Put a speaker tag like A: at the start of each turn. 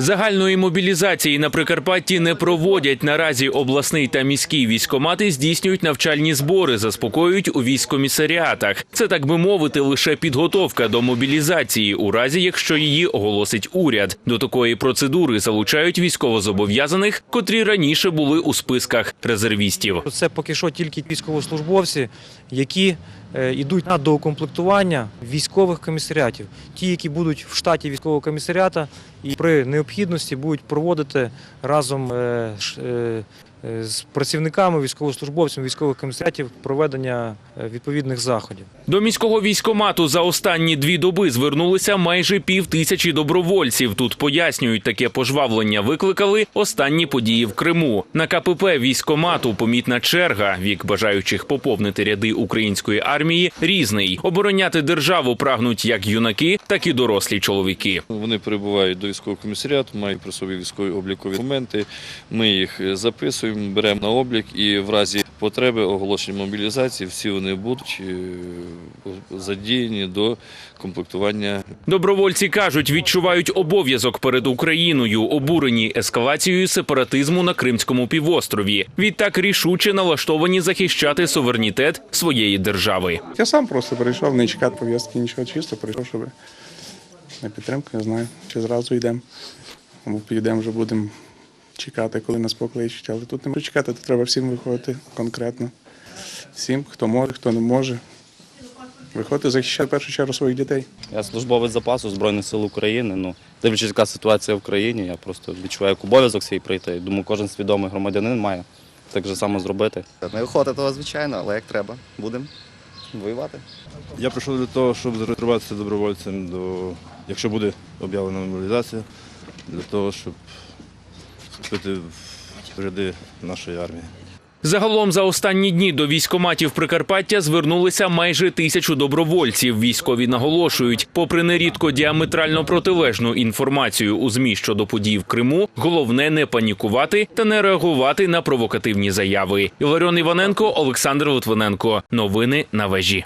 A: Загальної мобілізації на Прикарпатті не проводять. Наразі обласний та міський військомати здійснюють навчальні збори, заспокоюють у військкомісаріатах. Це так би мовити, лише підготовка до мобілізації, у разі якщо її оголосить уряд. До такої процедури залучають військовозобов'язаних, котрі раніше були у списках резервістів.
B: Це поки що тільки військовослужбовці, які йдуть на доукомплектування військових комісаріатів. Ті, які будуть в штаті військового комісаріата і при необхідності будуть проводити разом е, е, е, з працівниками, військовослужбовцями військових комісаріатів проведення е, відповідних заходів.
A: До міського військомату за останні дві доби звернулися майже пів тисячі добровольців. Тут пояснюють, таке пожвавлення викликали останні події в Криму. На КПП військомату помітна черга. Вік бажаючих поповнити ряди української армії різний. Обороняти державу прагнуть як юнаки, так і дорослі чоловіки.
C: Вони прибувають до військового комісаріату, мають при собі військові облікові документи. Ми їх записуємо, беремо на облік і в разі потреби оголошення мобілізації всі вони будуть е, задіяні до комплектування
A: Добровольці кажуть, відчувають обов'язок перед Україною, обурені ескалацією сепаратизму на Кримському півострові. Відтак рішуче налаштовані захищати суверенітет своєї держави.
D: Я сам просто прийшов, не чекати пов'язки, нічого чисто, прийшов, щоб на підтримку, не знаю, чи зразу йдемо, або підемо вже будемо чекати, коли нас покличуть. Але тут не можу чекати, тут треба всім виходити конкретно. Всім, хто може, хто не може. Виходити захищати в першу чергу своїх дітей.
E: Я службовець запасу Збройних сил України. Ну, дивлячись, яка ситуація в країні, я просто відчуваю як обов'язок свій прийти. Думаю, кожен свідомий громадянин має так же само зробити.
F: Не охота того, звичайно, але як треба, будемо воювати.
G: Я прийшов для того, щоб зареєструватися добровольцем, до, якщо буде об'явлена мобілізація, для того, щоб вступити в ряди нашої армії.
A: Загалом за останні дні до військоматів Прикарпаття звернулися майже тисячу добровольців. Військові наголошують, попри нерідко діаметрально протилежну інформацію у змі щодо подій в Криму, головне не панікувати та не реагувати на провокативні заяви. Іларіон Іваненко, Олександр Литвиненко. Новини на вежі.